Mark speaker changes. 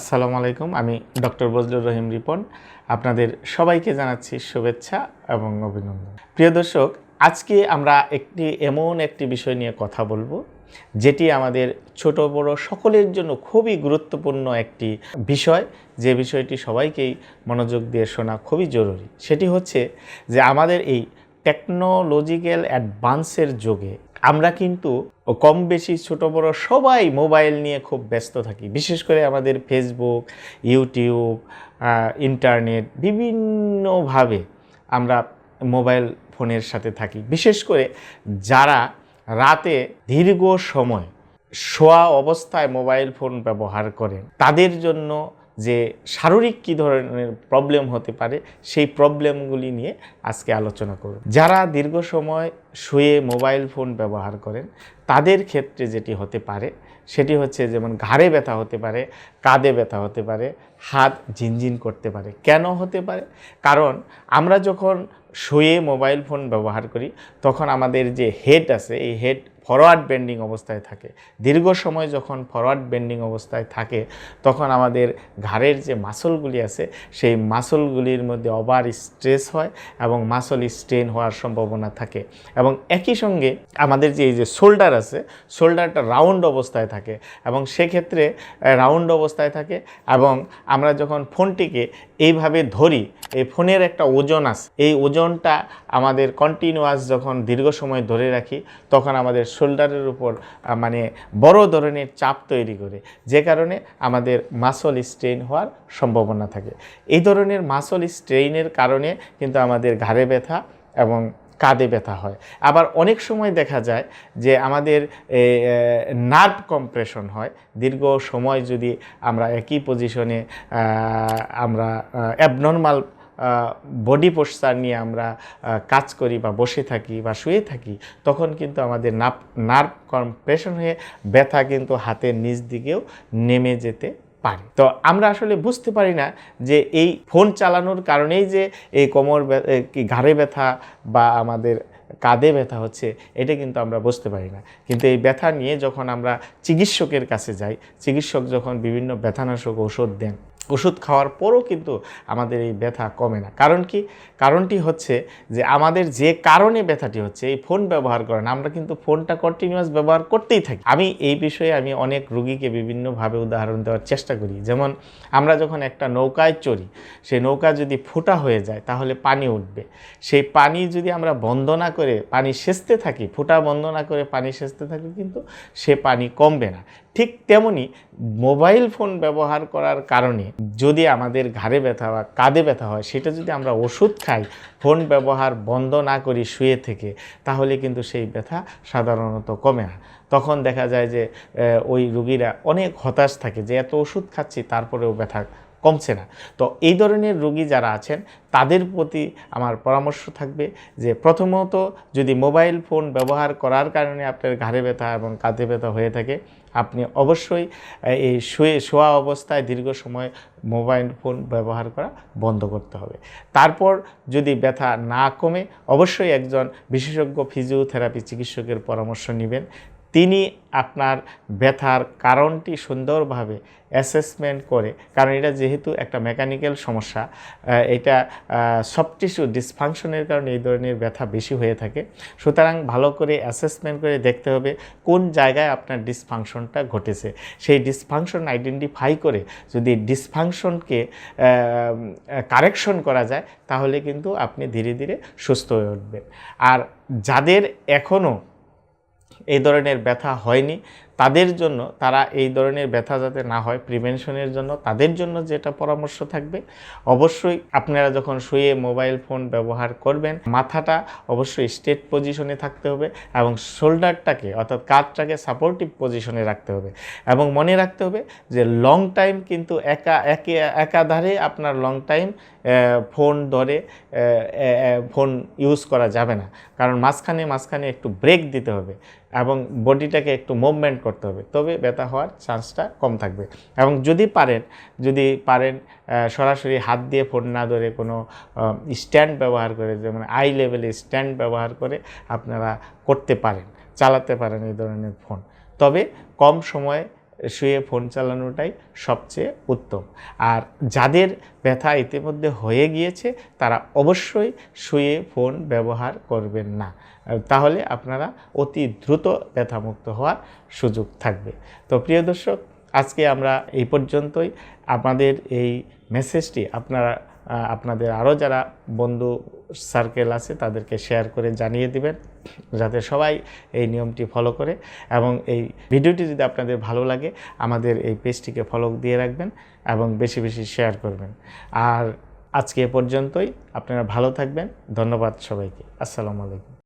Speaker 1: আসসালামু আলাইকুম, আমি ডক্টর বজলুর রহিম রিপন। আপনাদের সবাইকে জানাচ্ছি শুভেচ্ছা এবং অভিনন্দন। প্রিয় দর্শক, আজকে আমরা একটি এমন একটি বিষয় নিয়ে কথা বলব, যেটি আমাদের ছোট বড় সকলের জন্য খুবই গুরুত্বপূর্ণ একটি বিষয়। যে বিষয়টি সবাইকেই মনোযোগ দিয়ে শোনা খুবই জরুরি, সেটি হচ্ছে যে আমাদের এই টেকনোলজিক্যাল অ্যাডভান্সের যুগে আমরা কিন্তু কম বেশি ছোট বড় সবাই মোবাইল নিয়ে খুব ব্যস্ত থাকি। বিশেষ করে আমাদের ফেসবুক ইউটিউব ইন্টারনেট বিভিন্নভাবে আমরা মোবাইল ফোনের সাথে থাকি। বিশেষ করে যারা রাতে দীর্ঘ সময় শোয়া অবস্থায় মোবাইল ফোন ব্যবহার করেন, তাদের জন্য যে শারীরিক কী ধরনের প্রবলেম হতে পারে, সেই প্রবলেমগুলি নিয়ে আজকে আলোচনা করব। যারা দীর্ঘ সময় শুয়ে মোবাইল ফোন ব্যবহার করেন, তাদের ক্ষেত্রে যেটি হতে পারে, সেটি হচ্ছে যেমন ঘাড়ে ব্যথা হতে পারে, কাঁধে ব্যথা হতে পারে, হাত ঝিনঝিন করতে পারে। কেন হতে পারে? কারণ আমরা যখন শুয়ে মোবাইল ফোন ব্যবহার করি, তখন আমাদের যে হেড আছে, এই হেড ফরওয়ার্ড বেন্ডিং অবস্থায় থাকে। দীর্ঘ সময় যখন ফরওয়ার্ড বেন্ডিং অবস্থায় থাকে, তখন আমাদের ঘাড়ের যে মাসলগুলি আছে, সেই মাসলগুলির মধ্যে ওভার স্ট্রেস হয় এবং মাসল স্ট্রেন হওয়ার সম্ভাবনা থাকে। এবং একই সঙ্গে আমাদের যে, এই যে শোল্ডার আছে শোল্ডারটা রাউন্ড অবস্থায় থাকে এবং সেক্ষেত্রে রাউন্ড অবস্থায় থাকে এবং আমরা যখন ফোনটিকে এইভাবে ধরি, এই ফোনের একটা ওজন আছে, এই ওজনটা আমাদের কন্টিনিউয়াস যখন দীর্ঘ সময় ধরে রাখি, তখন আমাদের শোল্ডারের উপর মানে বড় ধরনের চাপ তৈরি করে, যে কারণে আমাদের মাসল স্ট্রেন হওয়ার সম্ভাবনা থাকে। এই ধরনের মাসল স্ট্রেইনের কারণে কিন্তু আমাদের ঘাড়ে ব্যথা এবং কাঁধে ব্যথা হয়। আবার অনেক সময় দেখা যায় যে আমাদের নার্ভ কম্প্রেশন হয়। দীর্ঘ সময় যদি আমরা একই পজিশনে আমরা অ্যাবনর্মাল বডি পোস্টার নিয়ে আমরা কাজ করি বা বসে থাকি বা শুয়ে থাকি, তখন কিন্তু আমাদের নাপ নার্ভ কম্প্রেশন হয়ে ব্যথা কিন্তু হাতের নিচ দিকেও নেমে যেতে পারে। তো আমরা আসলে বুঝতে পারি না যে এই ফোন চালানোর কারণেই যে এই কোমর কি ঘাড়ে ব্যথা বা আমাদের কাঁধে ব্যথা হচ্ছে, এটা কিন্তু আমরা বুঝতে পারি না। কিন্তু এই ব্যথা নিয়ে যখন আমরা চিকিৎসকের কাছে যাই, চিকিৎসক যখন বিভিন্ন ব্যথানাশক ওষুধ দেন ওষুধ খাওয়ার পরও কিন্তু আমাদের এই ব্যথা কমে না। কারণ কি? কারণটি হচ্ছে যে আমাদের যে কারণে ব্যথাটি হচ্ছে, এই ফোন ব্যবহার করেন আমরা কিন্তু ফোনটা কন্টিনিউয়াস ব্যবহার করতেই থাকি। আমি এই বিষয়ে আমি অনেক রুগীকে বিভিন্নভাবে উদাহরণ দেওয়ার চেষ্টা করি। যেমন আমরা যখন একটা নৌকায় চড়ি সেই নৌকা যদি ফুটা হয়ে যায় তাহলে পানি উঠবে। সেই পানি যদি আমরা বন্ধ না করে পানি সেচতে থাকি, ফুটা বন্ধ না করে পানি সেচতে থাকি কিন্তু সে পানি কমবে না। ঠিক তেমনি মোবাইল ফোন ব্যবহার করার কারণে যদি আমাদের ঘাড়ে ব্যথা বা কাঁধে ব্যথা হয়, সেটা যদি আমরা ওষুধ খাই, ফোন ব্যবহার বন্ধ না করি শুয়ে থেকে, তাহলে কিন্তু সেই ব্যথা সাধারণত কমে না। তখন দেখা যায় যে ওই রুগীরা অনেক হতাশ থাকে যে, এত ওষুধ খাচ্ছি, তারপরেও ব্যথা কমছে না। তো এই ধরনের রোগী যারা আছেন, তাদের প্রতি আমার পরামর্শ থাকবে যে প্রথমত যদি মোবাইল ফোন ব্যবহার করার কারণে আপনার ঘাড়ে ব্যথা এবং কাঁধে ব্যথা হয়ে থাকে, আপনি অবশ্যই এই শুয়ে, শোয়া অবস্থায় দীর্ঘ সময় মোবাইল ফোন ব্যবহার করা বন্ধ করতে হবে। তারপর যদি ব্যথা না কমে, অবশ্যই একজন বিশেষজ্ঞ ফিজিওথেরাপি চিকিৎসকের পরামর্শ নেবেন। তিনি আপনার ব্যথার কারণটি সুন্দরভাবে অ্যাসেসমেন্ট করে, কারণ এটা যেহেতু একটা মেকানিক্যাল সমস্যা এটা সফট টিস্যু ডিসফাংশনের কারণে এই ধরনের ব্যথা বেশি হয়ে থাকে। সুতরাং ভালো করে অ্যাসেসমেন্ট করে দেখতে হবে কোন জায়গায় আপনার ডিসফাংশনটা ঘটেছে। সেই ডিসফাংশন আইডেন্টিফাই করে যদি ডিসফাংশনকে কারেকশন করা যায়, তাহলে কিন্তু আপনি ধীরে ধীরে সুস্থ হয়ে উঠবেন। আর যাদের এখনও এই ধরনের ব্যথা হয়নি। তাদের জন্য, তারা এই ধরনের ব্যথা যাতে না হয় প্রিভেনশনের জন্য তাদের জন্য যেটা পরামর্শ থাকবে, অবশ্যই আপনারা যখন শুয়ে মোবাইল ফোন ব্যবহার করবেন, মাথাটা অবশ্যই স্ট্রেট পজিশনে থাকতে হবে এবং শোল্ডারটাকে অর্থাৎ কাঁধটাকে সাপোর্টিভ পজিশনে রাখতে হবে এবং মনে রাখতে হবে যে লং টাইম কিন্তু একা, একে, একাধারে আপনার লং টাইম ফোন ধরে ফোন ইউজ করা যাবে না। কারণ মাঝখানে মাঝখানে একটু ব্রেক দিতে হবে এবং বডিটাকে একটু মুভমেন্ট করতে হবে। তবে ব্যথা হওয়ার চান্সটা কম থাকবে। এবং যদি পারেন যদি পারেন সরাসরি হাত দিয়ে ফোন না ধরে কোনো স্ট্যান্ড ব্যবহার করে, যেমন আই লেভেলে স্ট্যান্ড ব্যবহার করে আপনারা করতে পারেন, চালাতে পারেন এই ধরনের ফোন। তবে কম সময়ে শুয়ে ফোন চালানোটাই সবচেয়ে উত্তম। আর যাদের ব্যথা ইতিমধ্যে হয়ে গিয়েছে, তারা অবশ্যই শুয়ে ফোন ব্যবহার করবেন না। তাহলে আপনারা অতি দ্রুত ব্যথামুক্ত হওয়ার সুযোগ থাকবে। তো প্রিয় দর্শক, আজকে আমরা এই পর্যন্তই। আমাদের এই মেসেজটি আপনারা আপনাদের আরও যারা বন্ধু সার্কেল আছে, তাদেরকে শেয়ার করে জানিয়ে দিবেন, যাতে সবাই এই নিয়মটি ফলো করে এবং এই ভিডিওটি যদি আপনাদের ভালো লাগে, আমাদের এই পেজটিকে ফলো দিয়ে রাখবেন এবং বেশি বেশি শেয়ার করবেন। আর আজকে এ পর্যন্তই, আপনারা ভালো থাকবেন, ধন্যবাদ সবাইকে, আসসালামু আলাইকুম।